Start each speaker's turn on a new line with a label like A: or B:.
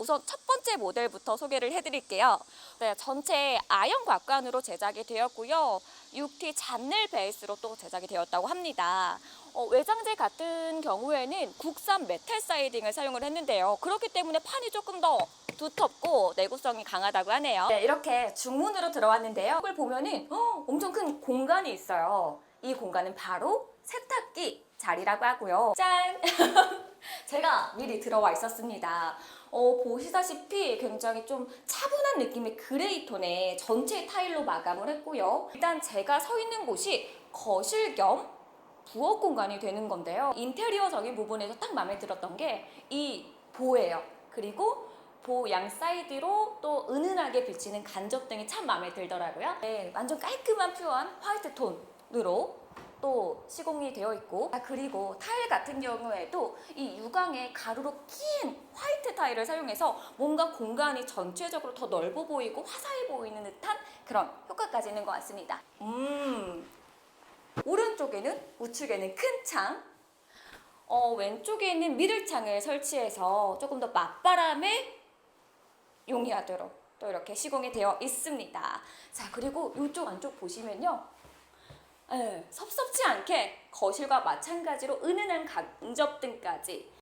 A: 우선 첫 번째 모델부터 소개를 해드릴게요. 네, 전체 아연 곽관으로 제작이 되었고요. 6T 잔넬 베이스로 또 제작이 되었다고 합니다. 어, 외장재 같은 경우에는 국산 메탈 사이딩을 사용을 했는데요. 그렇기 때문에 판이 조금 더 두텁고 내구성이 강하다고 하네요. 네, 이렇게 중문으로 들어왔는데요. 이걸 보면은 어, 엄청 큰 공간이 있어요. 이 공간은 바로 세탁기 자리라고 하고요. 짠! 제가 미리 들어와 있었습니다. 어, 보시다시피 굉장히 좀 차분한 느낌의 그레이 톤의 전체 타일로 마감을 했고요. 일단 제가 서 있는 곳이 거실 겸 부엌 공간이 되는 건데요. 인테리어적인 부분에서 딱 마음에 들었던 게 이 보예요. 그리고 보 양 사이드로 또 은은하게 비치는 간접등이 참 마음에 들더라고요. 네, 완전 깔끔한 퓨어한 화이트 톤으로 또 시공이 되어 있고 아, 그리고 타일 같은 경우에도 이 유광에 가루로 낀 화이트 타일을 사용해서 뭔가 공간이 전체적으로 더 넓어 보이고 화사해 보이는 듯한 그런 효과까지 있는 것 같습니다. 음, 오른쪽에는 우측에는 큰 창, 어, 왼쪽에 있는 미들창을 설치해서 조금 더 맞바람에 용이하도록 또 이렇게 시공이 되어 있습니다. 자, 그리고 이쪽 안쪽 보시면요. 예, 섭섭지 않게 거실과 마찬가지로 은은한 간접등까지